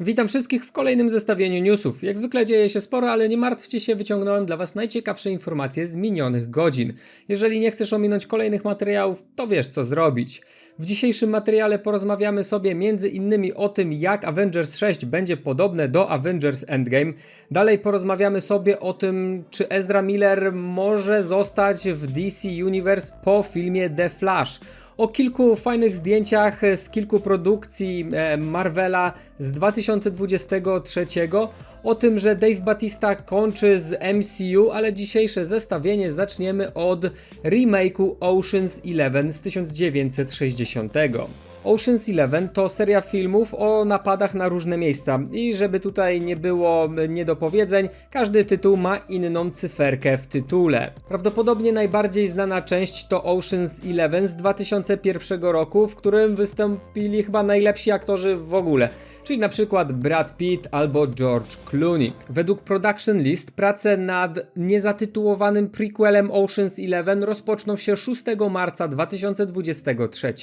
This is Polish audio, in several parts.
Witam wszystkich w kolejnym zestawieniu newsów. Jak zwykle dzieje się sporo, ale nie martwcie się, wyciągnąłem dla Was najciekawsze informacje z minionych godzin. Jeżeli nie chcesz ominąć kolejnych materiałów, to wiesz co zrobić. W dzisiejszym materiale porozmawiamy sobie między innymi o tym, jak Avengers 6 będzie podobne do Avengers Endgame. Dalej porozmawiamy sobie o tym, czy Ezra Miller może zostać w DC Universe po filmie The Flash o kilku fajnych zdjęciach z kilku produkcji e, Marvela z 2023, o tym, że Dave Batista kończy z MCU, ale dzisiejsze zestawienie zaczniemy od remake'u Ocean's Eleven z 1960. Ocean's Eleven to seria filmów o napadach na różne miejsca i żeby tutaj nie było niedopowiedzeń, każdy tytuł ma inną cyferkę w tytule. Prawdopodobnie najbardziej znana część to Ocean's Eleven z 2001 roku, w którym wystąpili chyba najlepsi aktorzy w ogóle czyli na przykład Brad Pitt albo George Clooney. Według Production List prace nad niezatytułowanym prequelem Ocean's Eleven rozpoczną się 6 marca 2023.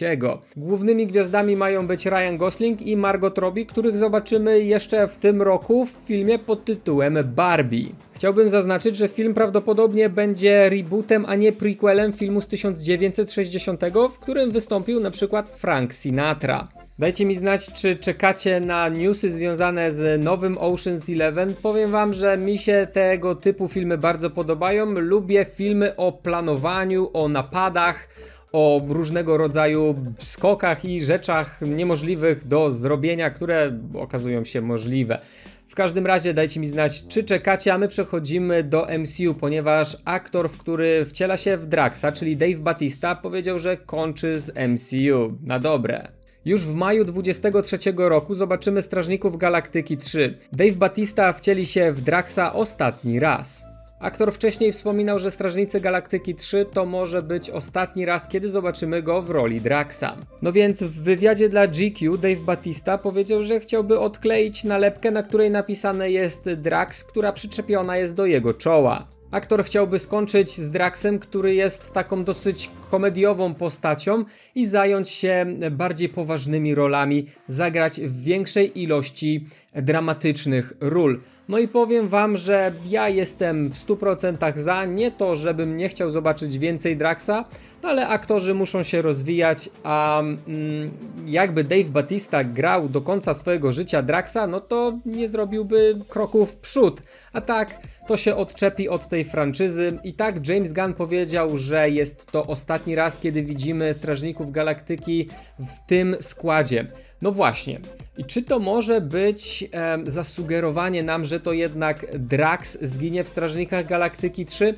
Głównymi gwiazdami mają być Ryan Gosling i Margot Robbie, których zobaczymy jeszcze w tym roku w filmie pod tytułem Barbie. Chciałbym zaznaczyć, że film prawdopodobnie będzie rebootem, a nie prequelem filmu z 1960, w którym wystąpił na przykład Frank Sinatra. Dajcie mi znać, czy czekacie na newsy związane z nowym Ocean's Eleven. Powiem wam, że mi się tego typu filmy bardzo podobają. Lubię filmy o planowaniu, o napadach, o różnego rodzaju skokach i rzeczach niemożliwych do zrobienia, które okazują się możliwe. W każdym razie dajcie mi znać, czy czekacie, a my przechodzimy do MCU, ponieważ aktor, w który wciela się w Draxa, czyli Dave Batista, powiedział, że kończy z MCU. Na dobre. Już w maju 23 roku zobaczymy Strażników Galaktyki 3. Dave Batista wcieli się w Draxa ostatni raz. Aktor wcześniej wspominał, że Strażnicy Galaktyki 3 to może być ostatni raz, kiedy zobaczymy go w roli Draxa. No więc w wywiadzie dla GQ Dave Batista powiedział, że chciałby odkleić nalepkę, na której napisane jest Drax, która przyczepiona jest do jego czoła. Aktor chciałby skończyć z Draxem, który jest taką dosyć komediową postacią i zająć się bardziej poważnymi rolami, zagrać w większej ilości dramatycznych ról. No i powiem wam, że ja jestem w 100% za, nie to żebym nie chciał zobaczyć więcej Draxa, no ale aktorzy muszą się rozwijać, a mm, jakby Dave Batista grał do końca swojego życia Draxa, no to nie zrobiłby kroków w przód. A tak, to się odczepi od tej franczyzy. I tak James Gunn powiedział, że jest to ostatni raz, kiedy widzimy Strażników Galaktyki w tym składzie. No właśnie. I czy to może być e, zasugerowanie nam, że to jednak Drax zginie w Strażnikach Galaktyki 3?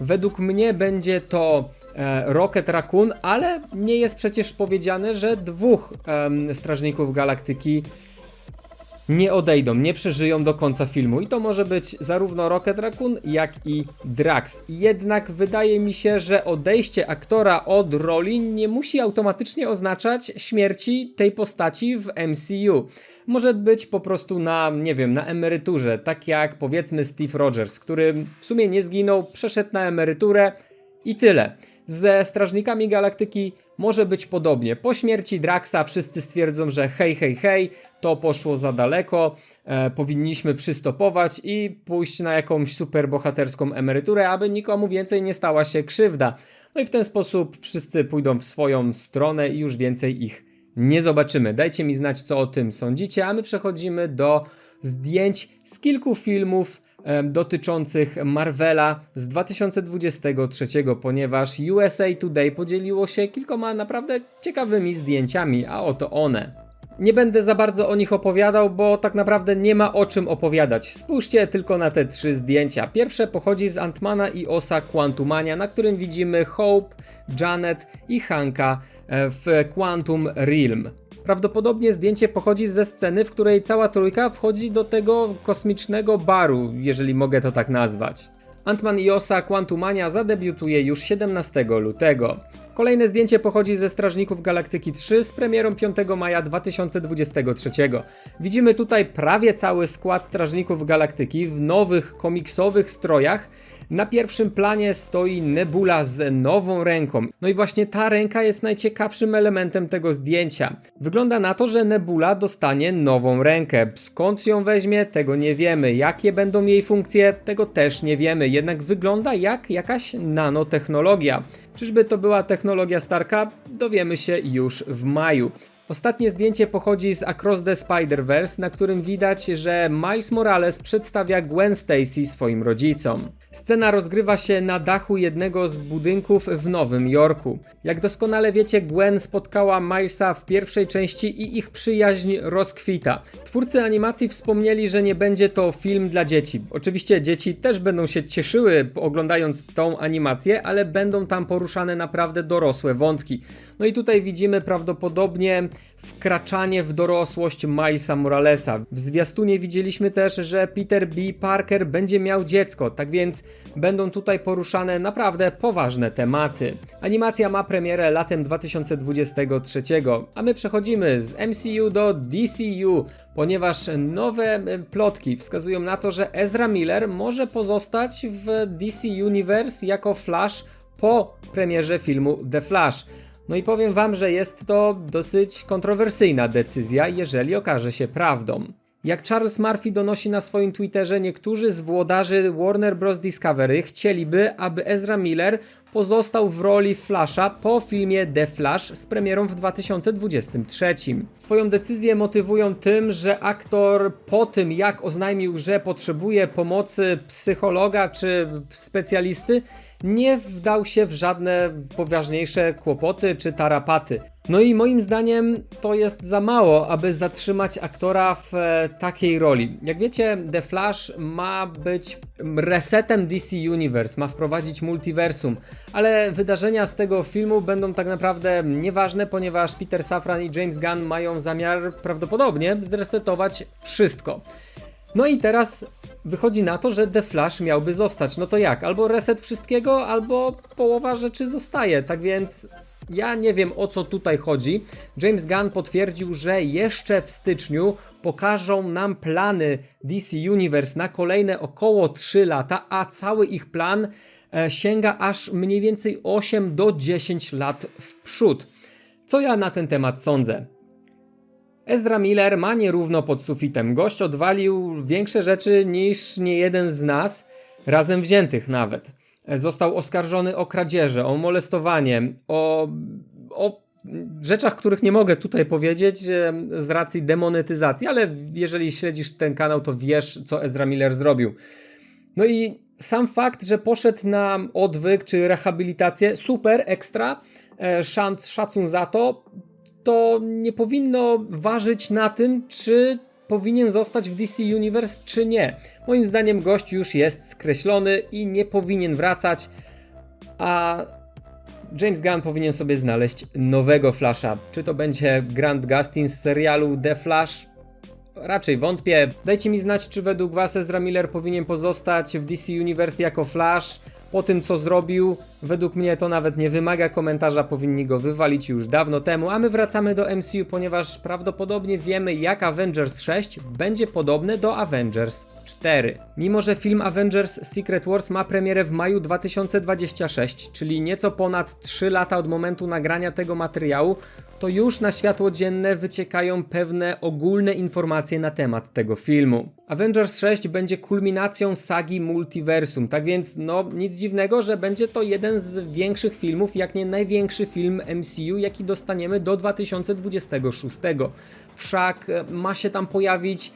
Według mnie będzie to e, Rocket Raccoon, ale nie jest przecież powiedziane, że dwóch Strażników Galaktyki nie odejdą, nie przeżyją do końca filmu. I to może być zarówno Rocket Raccoon, jak i Drax. Jednak wydaje mi się, że odejście aktora od roli nie musi automatycznie oznaczać śmierci tej postaci w MCU. Może być po prostu na, nie wiem, na emeryturze, tak jak powiedzmy Steve Rogers, który w sumie nie zginął, przeszedł na emeryturę i tyle. Ze Strażnikami Galaktyki może być podobnie. Po śmierci Draxa wszyscy stwierdzą, że hej, hej, hej, to poszło za daleko, e, powinniśmy przystopować i pójść na jakąś superbohaterską emeryturę, aby nikomu więcej nie stała się krzywda. No i w ten sposób wszyscy pójdą w swoją stronę i już więcej ich nie zobaczymy. Dajcie mi znać, co o tym sądzicie, a my przechodzimy do zdjęć z kilku filmów dotyczących Marvela z 2023, ponieważ USA Today podzieliło się kilkoma naprawdę ciekawymi zdjęciami, a oto one. Nie będę za bardzo o nich opowiadał, bo tak naprawdę nie ma o czym opowiadać. Spójrzcie tylko na te trzy zdjęcia. Pierwsze pochodzi z Antmana i Osa Quantumania, na którym widzimy Hope, Janet i Hanka e, w Quantum Realm. Prawdopodobnie zdjęcie pochodzi ze sceny, w której cała trójka wchodzi do tego kosmicznego baru, jeżeli mogę to tak nazwać. Ant-Man i Osa Quantumania zadebiutuje już 17 lutego. Kolejne zdjęcie pochodzi ze Strażników Galaktyki 3 z premierą 5 maja 2023. Widzimy tutaj prawie cały skład Strażników Galaktyki w nowych komiksowych strojach Na pierwszym planie stoi Nebula z nową ręką. No i właśnie ta ręka jest najciekawszym elementem tego zdjęcia. Wygląda na to, że Nebula dostanie nową rękę. Skąd ją weźmie, tego nie wiemy. Jakie będą jej funkcje, tego też nie wiemy. Jednak wygląda jak jakaś nanotechnologia. Czyżby to była technologia Starka? Dowiemy się już w maju. Ostatnie zdjęcie pochodzi z Across the Spider-Verse, na którym widać, że Miles Morales przedstawia Gwen Stacy swoim rodzicom. Scena rozgrywa się na dachu jednego z budynków w Nowym Jorku. Jak doskonale wiecie, Gwen spotkała Milesa w pierwszej części i ich przyjaźń rozkwita. Twórcy animacji wspomnieli, że nie będzie to film dla dzieci. Oczywiście dzieci też będą się cieszyły oglądając tą animację, ale będą tam poruszane naprawdę dorosłe wątki. No i tutaj widzimy prawdopodobnie wkraczanie w dorosłość Milesa Moralesa. W zwiastunie widzieliśmy też, że Peter B. Parker będzie miał dziecko, tak więc będą tutaj poruszane naprawdę poważne tematy. Animacja ma premierę latem 2023, a my przechodzimy z MCU do DCU, ponieważ nowe plotki wskazują na to, że Ezra Miller może pozostać w DC Universe jako Flash po premierze filmu The Flash. No i powiem wam, że jest to dosyć kontrowersyjna decyzja, jeżeli okaże się prawdą. Jak Charles Murphy donosi na swoim Twitterze, niektórzy z włodarzy Warner Bros. Discovery chcieliby, aby Ezra Miller pozostał w roli Flasha po filmie The Flash z premierą w 2023. Swoją decyzję motywują tym, że aktor po tym jak oznajmił, że potrzebuje pomocy psychologa czy specjalisty, nie wdał się w żadne poważniejsze kłopoty czy tarapaty. No i moim zdaniem to jest za mało, aby zatrzymać aktora w e, takiej roli. Jak wiecie, The Flash ma być resetem DC Universe, ma wprowadzić multiversum, ale wydarzenia z tego filmu będą tak naprawdę nieważne, ponieważ Peter Safran i James Gunn mają zamiar prawdopodobnie zresetować wszystko. No i teraz wychodzi na to, że The Flash miałby zostać. No to jak? Albo reset wszystkiego, albo połowa rzeczy zostaje. Tak więc ja nie wiem o co tutaj chodzi. James Gunn potwierdził, że jeszcze w styczniu pokażą nam plany DC Universe na kolejne około 3 lata, a cały ich plan e, sięga aż mniej więcej 8 do 10 lat w przód. Co ja na ten temat sądzę? Ezra Miller ma nierówno pod sufitem. Gość odwalił większe rzeczy niż nie jeden z nas, razem wziętych nawet. Został oskarżony o kradzieże, o molestowanie, o, o rzeczach, których nie mogę tutaj powiedzieć e, z racji demonetyzacji, ale jeżeli śledzisz ten kanał, to wiesz, co Ezra Miller zrobił. No i sam fakt, że poszedł na odwyk czy rehabilitację, super, ekstra, e, szacun za to, to nie powinno ważyć na tym, czy powinien zostać w DC Universe, czy nie. Moim zdaniem gość już jest skreślony i nie powinien wracać, a James Gunn powinien sobie znaleźć nowego Flasha. Czy to będzie Grant Gustin z serialu The Flash? Raczej wątpię. Dajcie mi znać, czy według Was Ezra Miller powinien pozostać w DC Universe jako Flash po tym, co zrobił. Według mnie to nawet nie wymaga komentarza, powinni go wywalić już dawno temu, a my wracamy do MCU, ponieważ prawdopodobnie wiemy, jak Avengers 6 będzie podobne do Avengers 4. Mimo, że film Avengers Secret Wars ma premierę w maju 2026, czyli nieco ponad 3 lata od momentu nagrania tego materiału, to już na światło dzienne wyciekają pewne ogólne informacje na temat tego filmu. Avengers 6 będzie kulminacją sagi multiversum, tak więc no nic dziwnego, że będzie to jeden z większych filmów, jak nie największy film MCU, jaki dostaniemy do 2026. Wszak e, ma się tam pojawić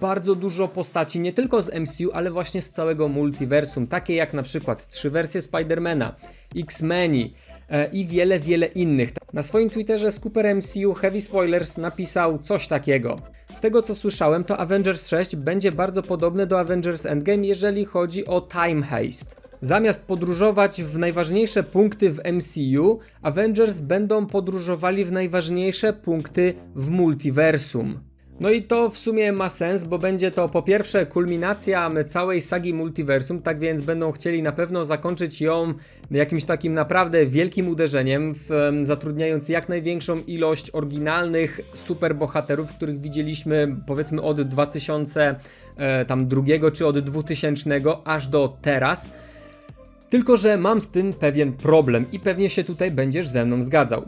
bardzo dużo postaci, nie tylko z MCU, ale właśnie z całego multiversum, takie jak na przykład trzy wersje Spidermana, X-Meni, E, i wiele, wiele innych. Na swoim Twitterze Scooper MCU Heavy Spoilers napisał coś takiego. Z tego co słyszałem, to Avengers 6 będzie bardzo podobne do Avengers Endgame, jeżeli chodzi o time haste. Zamiast podróżować w najważniejsze punkty w MCU, Avengers będą podróżowali w najważniejsze punkty w multiversum. No i to w sumie ma sens, bo będzie to po pierwsze kulminacja całej sagi multiversum, tak więc będą chcieli na pewno zakończyć ją jakimś takim naprawdę wielkim uderzeniem, w, zatrudniając jak największą ilość oryginalnych superbohaterów, których widzieliśmy powiedzmy od 2000 e, tam drugiego czy od 2000 aż do teraz. Tylko, że mam z tym pewien problem i pewnie się tutaj będziesz ze mną zgadzał.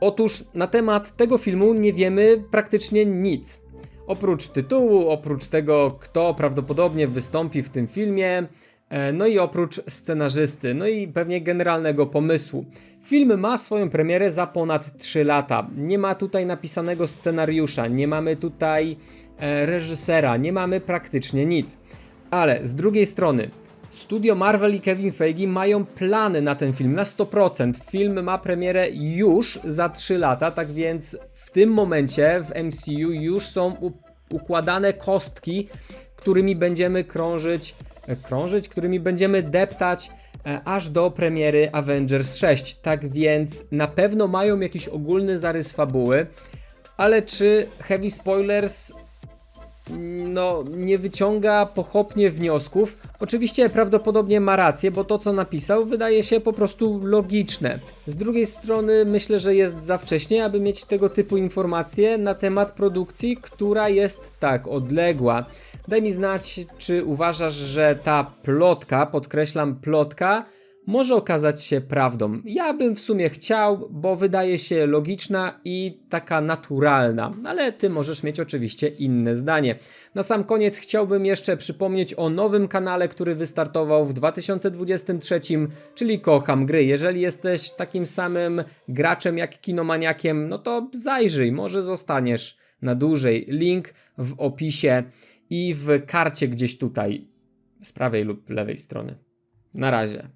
Otóż na temat tego filmu nie wiemy praktycznie nic. Oprócz tytułu, oprócz tego, kto prawdopodobnie wystąpi w tym filmie, e, no i oprócz scenarzysty, no i pewnie generalnego pomysłu. Film ma swoją premierę za ponad 3 lata. Nie ma tutaj napisanego scenariusza, nie mamy tutaj e, reżysera, nie mamy praktycznie nic. Ale z drugiej strony, studio Marvel i Kevin Feige mają plany na ten film na 100%. Film ma premierę już za 3 lata, tak więc w tym momencie w MCU już są układane kostki, którymi będziemy krążyć, e, krążyć, którymi będziemy deptać e, aż do premiery Avengers 6. Tak więc na pewno mają jakiś ogólny zarys fabuły, ale czy Heavy Spoilers no, nie wyciąga pochopnie wniosków. Oczywiście prawdopodobnie ma rację, bo to co napisał wydaje się po prostu logiczne. Z drugiej strony myślę, że jest za wcześnie, aby mieć tego typu informacje na temat produkcji, która jest tak odległa. Daj mi znać, czy uważasz, że ta plotka, podkreślam plotka, może okazać się prawdą. Ja bym w sumie chciał, bo wydaje się logiczna i taka naturalna, ale ty możesz mieć oczywiście inne zdanie. Na sam koniec chciałbym jeszcze przypomnieć o nowym kanale, który wystartował w 2023, czyli Kocham Gry. Jeżeli jesteś takim samym graczem jak kinomaniakiem, no to zajrzyj, może zostaniesz na dłużej. Link w opisie i w karcie gdzieś tutaj z prawej lub lewej strony. Na razie.